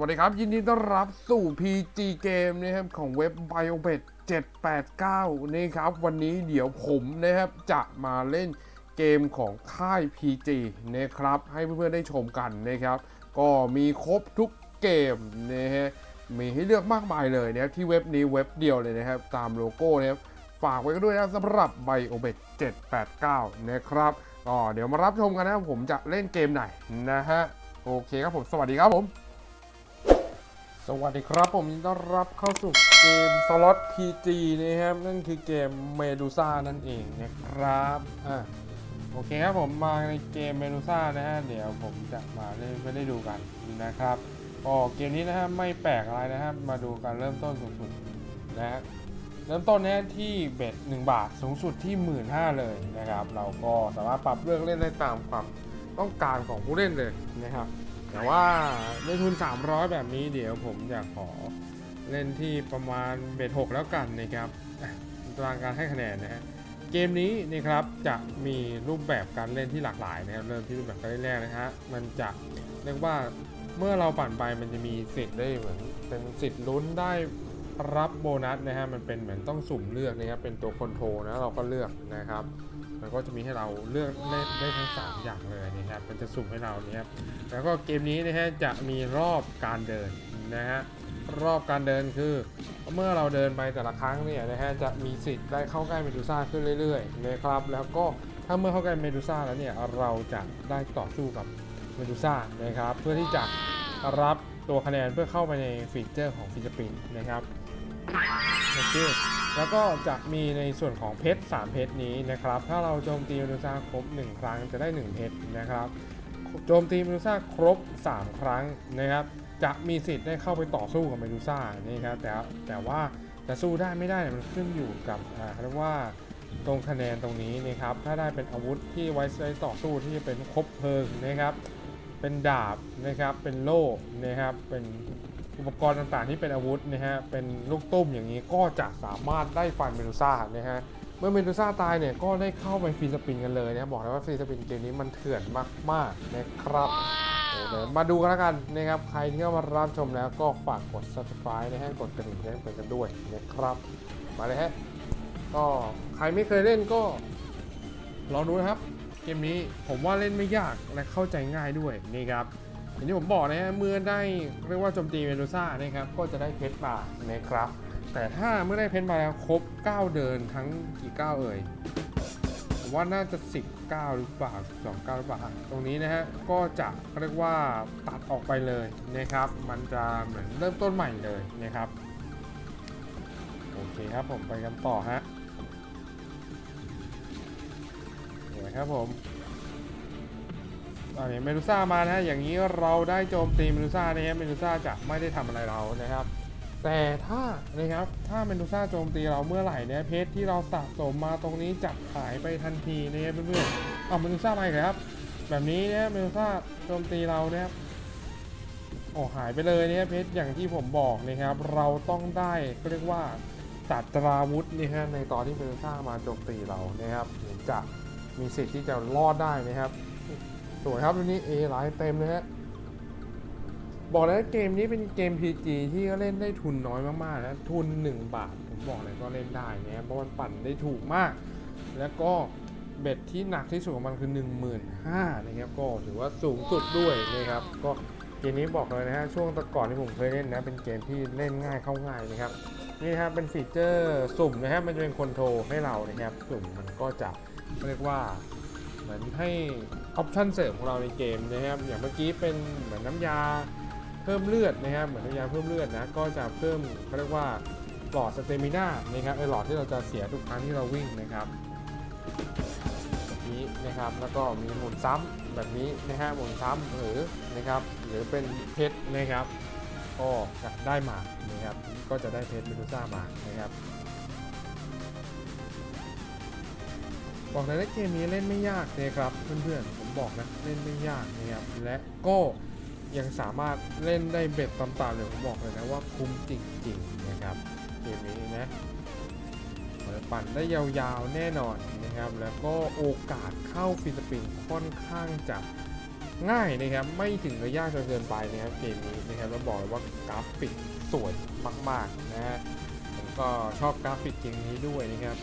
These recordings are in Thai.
วัสดีครับ ยินดีต้อนรับสู่ PG Game นะครับของเว็บ BioBet 789 นี่ครับ วันนี้เดี๋ยวผมนะครับจะมาเล่นเกมของค่าย PG นะครับ ให้เพื่อนๆได้ชมกันนะครับ ก็มีครบทุกเกมนะฮะมีให้เลือกมากมายเลยนะครับที่เว็บนี้เว็บเดียวเลยนะครับ ตามโลโก้นะครับฝากไว้กันด้วยนะสำหรับ BioBet 789 นะครับก็เดี๋ยวมารับชมกันนะผมจะเล่นเกมไหนนะฮะโอเคครับผมสวัสดีครับผม สวัสดีครับผมยินดีต้อนรับเข้าสู่เกมสล็อต PG นะครับ นั่นคือเกมเมดูซ่านั่นเองนะครับอะโอเคครับผมมาในเกมเมดูซ่านะฮะเดี๋ยวผมจะมาเล่นไปได้ดูกันนะครับก็เกมนี้นะฮะไม่แปลกอะไรนะครับ มาดูการเริ่มต้นสูงสุดนะฮะเริ่มต้นนะที่เบ็ด1บาทสูงสุดที่ 1 5ื่นเลยนะครับ เราก็สามารถปรับเลือกเล่นได้ตามความต้องการของผู้เล่นเลยนะครับ แต่ว่าในทุน 300 แบบนี้เดี๋ยวผมอยากขอเล่นที่ประมาณเบ็ด6แล้วกันนะครับตารางการให้คะแนนนะฮะเกมนี้นะครับจะมีรูปแบบการเล่นที่หลากหลายนะครับเริ่มที่รูปแบบการเล่นแรกนะฮะมันจะเรียกว่าเมื่อเราปั่นไปมันจะมีสิทธิ์ได้เหมือนเป็นสิทธิ์ลุ้นได้รับโบนัสนะฮะมันเป็นเหมือนต้องสุ่มเลือกนะครับเป็นตัวคอนโทรลนะเราก็เลือกนะครับ มันก็จะมีให้เราเลือกได้ได้ทั้งสามอย่างเลยนะครับ มันจะสุ่มให้เราเนี่ยครับแล้วก็เกมนี้นะฮะจะมีรอบการเดินนะฮะรอบการเดินคือ เมื่อเราเดินไปแต่ละครั้งเนี่ยนะฮะจะมีสิทธิ์ได้เข้าใกล้เมดูซ่าขึ้นเรื่อยๆนะครับแล้วก็ถ้าเมื่อเข้าใกล้เมดูซ่าแล้วเนี่ยเราจะได้ต่อสู้กับเมดูซ่านะครับเพื่อที่จะรับตัวคะแนนเพื่อเข้าไปในฟีเจอร์ของฟิสปินนะครับโอเค แล้วก็จะมีในส่วนของเพชร3เพชรนี้นะครับ ถ้าเราโจมตีมดูซ่าครบ 1 ครั้งจะได้ 1 เพชรนะครับ โจมตีมดูซ่าครบ 3 ครั้งนะครับ จะมีสิทธิ์ได้เข้าไปต่อสู้กับเมดูซ่านี่ครับแต่แต่ว่าจะสู้ได้ไม่ได้มันขึ้นอยู่กับเรียกว่าตรงคะแนนตรงนี้นะครับ ถ้าได้เป็นอาวุธที่ไว้ใช้ต่อสู้ที่จะเป็นคบเพลิงนะครับ เป็นดาบนะครับ เป็นโล่นะครับ เป็น อุปกรณ์ต่างๆที่เป็นอาวุธนะฮะเป็นลูกตุ้มอย่างนี้ก็จะสามารถได้ฟันเมดูซ่านะฮะเมื่อเมดูซ่าตายเนี่ยก็ได้เข้าไปฟรีสปินกันเลยนะบบอกเลยว่าฟรีสปินเกมนี้มันเถื่อนมากๆนะครับเดี๋ยวมาดูกันแล้วกันนะครับใครที่เข้ามารับชมแล้วก็ฝากกด subscribe นะฮะกดกระดิ่งแจ้งเตือนกันด้วยนะครับ มาเลยฮะก็ใครไม่เคยเล่นก็ลองดูนะครับ เกมนี้ผมว่าเล่นไม่ยากและเข้าใจง่ายด้วยนี่ครับ อย่างที่ผมบอกนะฮะเมื่อได้เรียกว่าโจมตีเมดูซ่านะครับก็จะได้เพชรมานะครับ แต่ถ้าเมื่อได้เพนมาแล้วครบ 9 เดินทั้งกี่ก้าวเอ่ยผมว่าน่าจะ10ก้าวหรือเปล่า12ก้าวหรือเปล่าตรงนี้นะฮะก็จะเรียกว่าตัดออกไปเลยนะครับ มันจะเหมือนเริ่มต้นใหม่เลยนะครับโอเคครับผมไปกันต่อฮะเดี๋ยครับผม ตอนนี้เมดูซ่ามานะอย่างนี้เราได้โจมตีเมดูซ่านะฮะเมดูซ่าจะไม่ได้ทำอะไรเรานะครับ แต่ถ้านะครับถ้าเมดูซ่าโจมตีเราเมื่อไหร่เนี่ยเพชรที่เราสะสมมาตรงนี้จะหายไปทันทีนะครับเพื่อนๆเอาเมดูซ่ามาอีกแล้วครับแบบนี้เนี่ยเมดูซ่าโจมตีเราเนี่ยโอ้หายไปเลยเนี่ยเพชรอย่างที่ผมบอกนะครับ เราต้องได้ก็เรียกว่าตัดตราวุธนี่ฮะในตอนที่เมดูซ่ามาโจมตีเรานะครับถึงจะมีสิทธิ์ที่จะรอดได้นะครับ สวยครับตัวนี้ A หลายเต็มเลยฮะบอกเลยว่าเกมนี้เป็นเกม PG ที่ก็เล่นได้ทุนน้อยมากๆนะทุน 1 บาท ผมบอกเลยก็เล่นได้นะครับเพราะมันปั่นได้ถูกมาก แล้วก็เบ็ดที่หนักที่สุดของมันคือ 1 5 0 0 0นะครับก็ถือว่าสูงสุดด้วยนะครับ ก็เกมนี้บอกเลยนะฮะช่วงต่ก่อนที่ผมเคยเล่นนะเป็นเกมที่เล่นง่ายเข้าง่ายนะครับนี่นะครับเป็นฟีเจอร์สุ่มนะครับมันจะเป็นคนโทรให้เรานะครับ สุ่มมันก็จะเรียกว่า เหมือนให้ออปชั่นเสริมของเราในเกมนะครับ อย่างเมื่อกี้เป็นเหมือนน้ำยาเพิ่มเลือดนะครับ เหมือนน้ำยาเพิ่มเลือดนะ ก็จะเพิ่มเขาเรียกว่าหลอดสเตมิน่านะครับไอหลอดที่เราจะเสียทุกครั้งที่เราวิ่งนะครับนี้นะครับ แล้วก็มีหมุนซ้ำแบบนี้นะฮะหมุนซ้ำหรือนะครับ หรือเป็นเพชรนะครับ ก็จะได้มานะครับ ก็จะได้เพชรเมดูซ่ามานะครับ บอกเลยว่าเกมนี้เล่นไม่ยากเลยครับเพื่อนๆผมบอกนะเล่นไม่ยากนะครับและก็ยังสามารถเล่นได้เบ็ดต่ำๆเลยผมบอกเลยนะว่าคุ้มจริงๆนะครับเกมนี้นะปิดปั่นได้ยาวๆแน่นอนนะครับแล้วก็โอกาสเข้าฟิลิปปินส์ค่อนข้างจะง่ายนะครับไม่ถึงกับยากจนเกินไปนะครับเกมนี้นะครับแล้วบอกเลยว่ากราฟิกสวยมากๆนะฮะผมก็ชอบกราฟิกเกมนี้ด้วยนะครับ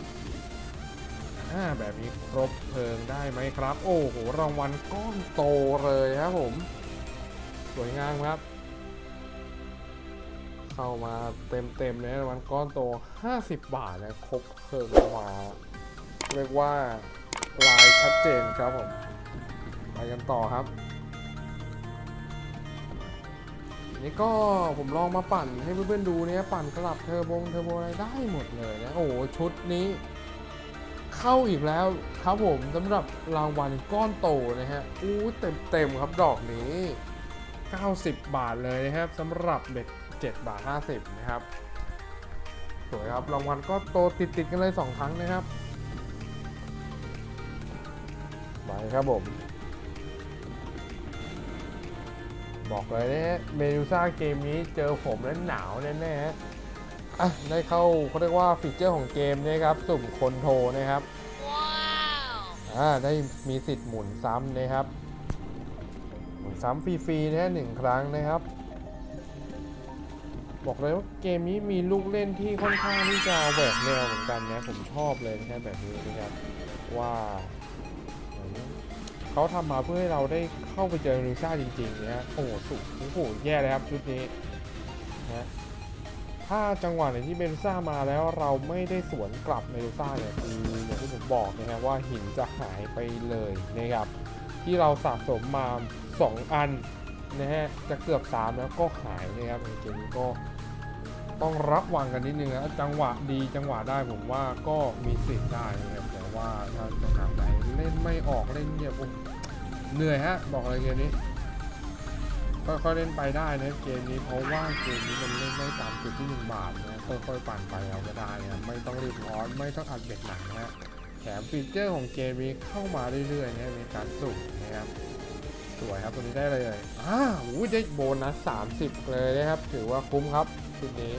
อ่าแบบนี้ครบเพลิงได้ไหมครับ โอ้โหรางวัลก้อนโตเลยครับผม สวยงามครับ เข้ามาเต็มๆเลยรางวัลก้อนโต 50 บาทนะครบเพลิงมาเรียกว่าลายชัดเจนครับผมไปกันต่อครับนี่ก็ผมลองมาปั่นให้เพื่อนๆดูเนี่ยปั่นกลับเทอร์โบงเทอร์โบอะไรได้หมดเลยนะโอ้ชุดนี้ เข้าอีกแล้วครับผมสำหรับรางวัลก้อนโตนะฮะอู้เต็มๆครับดอกนี้ 90 บาทเลยนะครับสำหรับเบ็ด7บาท 50 นะครับ สวยครับรางวัลก็โตติดๆกันเลย 2 ครั้งนะครับไปครับผม บอกเลยนะฮะเมดูซ่าเกมนี้เจอผมแล้วหนาวแน่ๆฮะ อะได้เข้าเขาเรียกว่าฟีเจอร์ของเกมนะครับสุ่มคนโทรนะครับอ่าได้มีสิทธิ์หมุนซ้ำนะครับ หมุนซ้ำฟรีๆนะฮะหนึ่งครั้งนะครับ บอกเลยว่าเกมนี้มีลูกเล่นที่ค่อนข้างที่จะแหวกแนวเหมือนกันนะผมชอบเลยนะครับแบบนี้นะครับว่าเขาทำมาเพื่อให้เราได้เข้าไปเจอเมดูซ่าจริงๆเนี่ยโอ้โหสุดโอ้โหแย่เลยครับชุดนี้นะ ถ้าจังหวะไหนที่เมดูซ่ามาแล้วเราไม่ได้สวนกลับเมดูซ่าเนี่ยคืออย่างที่ผมบอกนะครับว่าหินจะหายไปเลยนะครับที่เราสะสมมา 2 อันนะฮะจะเกือบ 3 แล้วก็หายนะครับในเกมนี้ก็ต้องรับวังกันนิดนึงนะจังหวะดีจังหวะได้ผมว่าก็มีสิทธิ์ได้นะครับแต่ว่าถ้าจังหวะไหนเล่นไม่ออกเล่นเนี่ยโอ้เหนื่อยฮะบอกเลยเกมนี้ ค่อยๆเล่นไปได้นะเกมนี้เพราะว่าเกมนี้มันเล่นได้ตามจุดที่1บาทนะค่อยๆปั่นไปเอาก็ได้นะไม่ต้องรีบร้อนไม่ต้องอัดเบ็ดหนักนะแถมฟีเจอร์ของเกมนี้เข้ามาเรื่อยๆนะในการสุ่มนะครับสวยครับตัวนี้ได้เลยอ้าวูได้โบนัส 30 เลยนะครับ ถือว่าคุ้มครับชุดนี้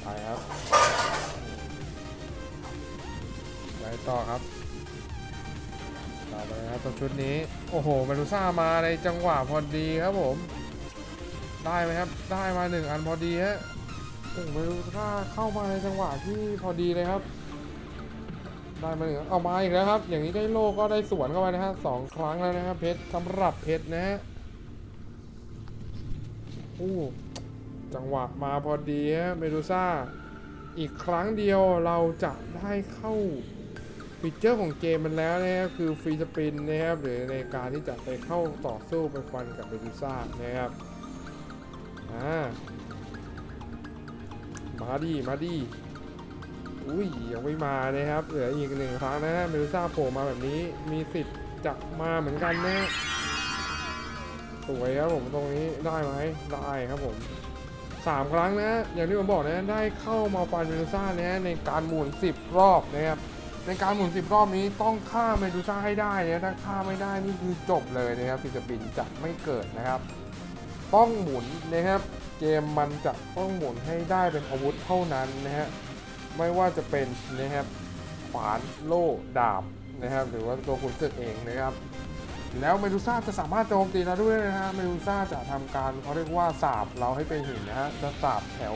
ไปครับ ไปต่อครับ ตัวชุดนี้ โอ้โหเมดูซ่ามาในจังหวะพอดีครับผม ได้ไหมครับ ได้มาหนึ่งอันพอดีฮะโอ้โหเมดูซ่าเข้ามาในจังหวะที่พอดีเลยครับ ได้มาหนึ่งเอามาอีกแล้วครับ อย่างนี้ได้โลก็ได้สวนเข้าไปนะฮะสองครั้งแล้วนะครับเพชรสำหรับเพชรนะฮะโอ้จังหวะมาพอดีฮะเมดูซ่า อีกครั้งเดียวเราจะได้เข้า ฟีเจอร์ของเกมมันแล้วนะครับคือฟรีสปินนะครับหรือในการที่จะไปเข้าต่อสู้ไปฟันกับเมดูซ่านะครับอ่ามาดีมาดีอุ้ยยังไม่มานะครับเหลืออีกหนึ่งครั้งนะฮะเมดูซ่าโผล่มาแบบนี้มีสิทธิ์จะมาเหมือนกันนะสวยครับผมตรงนี้ได้ไหมได้ครับผมสามครั้งนะอย่างที่ผมบอกนะได้เข้ามาฟันเมดูซ่านะในการหมุน10รอบนะครับ ในการหมุน10รอบนี้ต้องฆ่าเมดูซ่าให้ได้นะถ้าฆ่าไม่ได้นี่คือจบเลยนะครับฟิสปินจะไม่เกิดนะครับ ต้องหมุนนะครับ เกมมันจะต้องหมุนให้ได้เป็นอาวุธเท่านั้นนะฮะไม่ว่าจะเป็นนะครับขวานโล่ดาบนะครับ หรือว่าตัวขุนศึกเองนะครับ แล้วเมดูซ่าจะสามารถโจมตีเราด้วยนะฮะเมดูซ่าจะทำการเขาเรียกว่าสาบเราให้เป็นหินนะฮะจะสาบแถว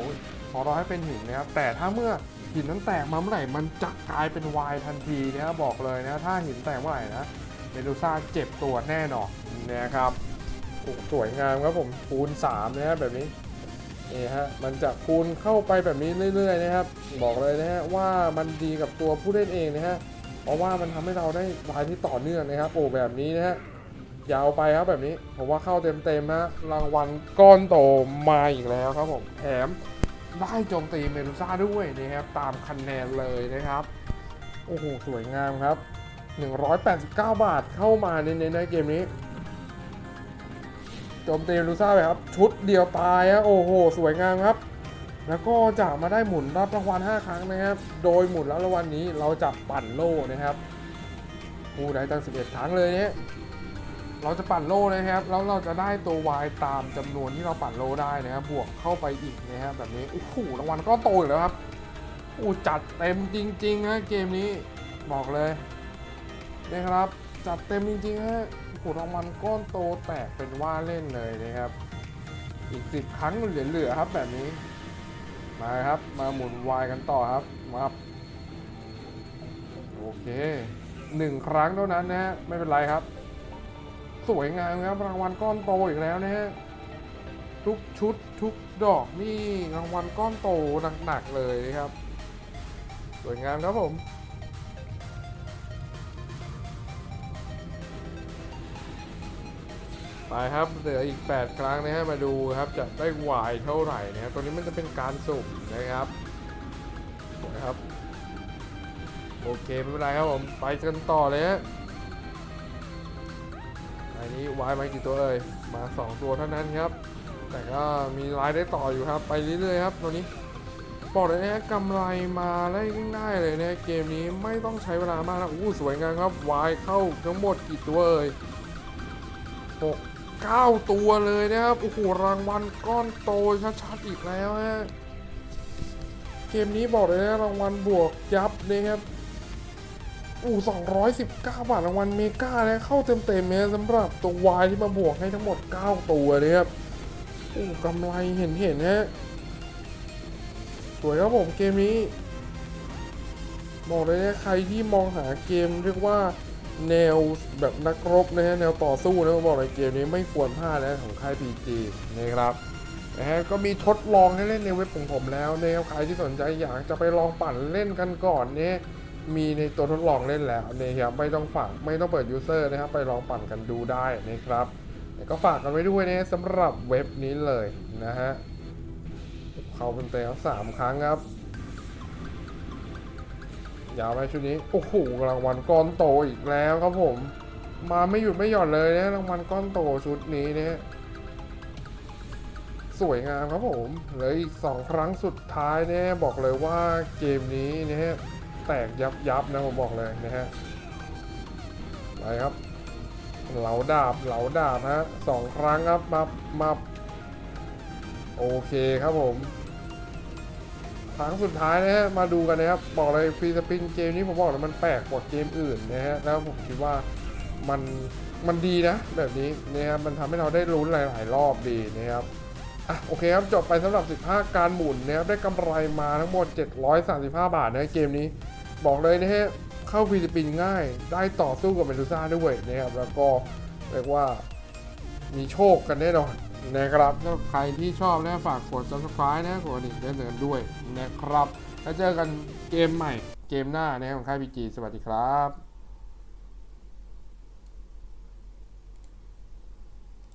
ของเราให้เป็นหินนะครับ แต่ถ้าเมื่อ หินนั้นแตกมาเมื่อไหร่มันจะกลายเป็นวายทันทีนะครับบอกเลยนะ ถ้าหินแตกเมื่อไหร่นะเมดูซ่าเจ็บตัวแน่นอนนะครับโอ้สวยงามครับผมคูณ3นะฮะแบบนี้นี่ฮะมันจะคูณเข้าไปแบบนี้เรื่อยๆนะครับ บอกเลยนะฮะว่ามันดีกับตัวผู้เล่นเองนะฮะเพราะว่ามันทำให้เราได้ลายที่ต่อเนื่องนะครับโอ้แบบนี้นะฮะยาวไปครับแบบนี้ผมว่าเข้าเต็มๆฮะรางวัลก้อนโตมาอีกแล้วครับผมแถม ได้โจมตีเมดูซ่าด้วยนะครับตามคะแนนเลยนะครับ โอ้โห สวยงามครับ 189 บาทเข้ามาในในในเกมนี้ โจมตีเมดูซ่าไปครับ ชุดเดียวตายฮะโอ้โห สวยงามครับ แล้วก็จะมาได้หมุนรับรางวัล 5 ครั้งนะครับ โดยหมุนรับรางวัลนี้เราจะปั่นโล่นะครับผู้ได้ตั้ง 11 ครั้งเลยเนี่ย เราจะปั่นโล่นะครับแล้วเราจะได้ตัววายตามจำนวนที่เราปั่นโล่ได้นะครับบวกเข้าไปอีกนะครับแบบนี้โอ้โหรางวัลก็โตอีกแล้วครับโอ้จัดเต็มจริงๆนะเกมนี้บอกเลยนะครับ จัดเต็มจริงๆฮะโอ้รางวัลก้อนโตแตกเป็นว่าเล่นเลยนะครับ อีกสิบครั้งเหลือๆครับแบบนี้มาครับมาหมุนวายกันต่อครับมาครับโอเคหนึ่งครั้งเท่านั้นนะฮะไม่เป็นไรครับ สวยงามครับรางวัลก้อนโตอีกแล้วนะฮะทุกชุดทุกดอกนี่รางวัลก้อนโตหนักๆเลยครับ สวยงามครับผมไปครับเหลืออีก 8 ครั้งนะฮะมาดูครับจะได้วายเท่าไหร่นะครับตัวนี้มันจะเป็นการสุ่มนะครับนะครับ โอเคไม่เป็นไรครับผม ไปกันต่อเลยฮะันนี้วายมากี่ตัวเอ่ย มา 2 ตัวเท่านั้นครับ แต่ก็มีรายได้ต่ออยู่ครับ ไปเรื่อยๆครับ ตัวนี้ บอกเลยนะฮะกำไรมาได้ง่ายๆเลยนะเกมนี้ไม่ต้องใช้เวลามากนะอู้สวยงามครับ วายเข้าทั้งหมดกี่ตัวเอ่ยหก9ตัวเลยนะครับ โอ้โห รางวัลก้อนโตชัดๆอีกแล้วฮะ เกมนี้บอกเลยนะรางวัลบวกยับเลยครับ อู้219 บาทรางวัลเมกาเลยเข้าเต็มๆเลยสำหรับตัววายที่มาบวกให้ทั้งหมด 9 ตัวเลยครับอู้กำไรเห็นเห็นฮะสวยครับผมเกมนี้ บอกเลยนะใครที่มองหาเกมเรียกว่าแนวแบบนักรบนะฮะแนวต่อสู้นะบอกเลยเกมนี้ไม่ควรพลาดนะของค่าย PG นะครับนะฮะก็มีทดลองให้เล่นในเว็บของผมแล้วนะครับใครที่สนใจอยากจะไปลองปั่นเล่นกันก่อนเนี่ย มีในตัวทดลองเล่นแล้วนะครับไม่ต้องฝากไม่ต้องเปิดยูเซอร์นะครับ ไปลองปั่นกันดูได้นะครับก็ฝากกันไว้ด้วยนะสำหรับเว็บนี้เลยนะฮะเขาเป็นเตะสามครั้งครับ ยาวไปชุดนี้ โอ้โหรางวัลก้อนโตอีกแล้วครับผม มาไม่หยุดไม่หย่อนเลยนะรางวัลก้อนโตชุดนี้เนี่ยสวยงามครับผมเหลืออีกสองครั้งสุดท้ายเนี่ยบอกเลยว่าเกมนี้นะฮะ แตกยับยับนะผมบอกเลยนะฮะไปครับเหลาดาบเหลาดาบฮะสองครั้งครับมามาโอเคครับผมครั้งสุดท้ายนะฮะมาดูกันนะครับบอกเลยฟรีสปินเกมนี้ผมบอกเลยมันแปลกกว่าเกมอื่นนะฮะแล้วผมคิดว่ามันมันดีนะ แบบนี้นะครับมันทำให้เราได้ลุ้นหลาย ๆ รอบดีนะครับอะโอเคครับจบไปสำหรับ 15 การหมุนนะครับได้กำไรมาทั้งหมด 735 บาทนะเกมนี้ เลยนะฮะเข้าฟิลิปปินส์ง่าย ได้ต่อสู้กับเมดูซ่าด้วยนะครับแล้วก็เรียกว่ามีโชคกันแน่นอนนะครับถ้าใครที่ชอบนะฝากกด subscribe นะกดกระดิ่งแจ้งเตือนด้วยนะครับแล้วเจอกันเกมใหม่เกมหน้านะครับของค่ายพีจีสวัสดีครับ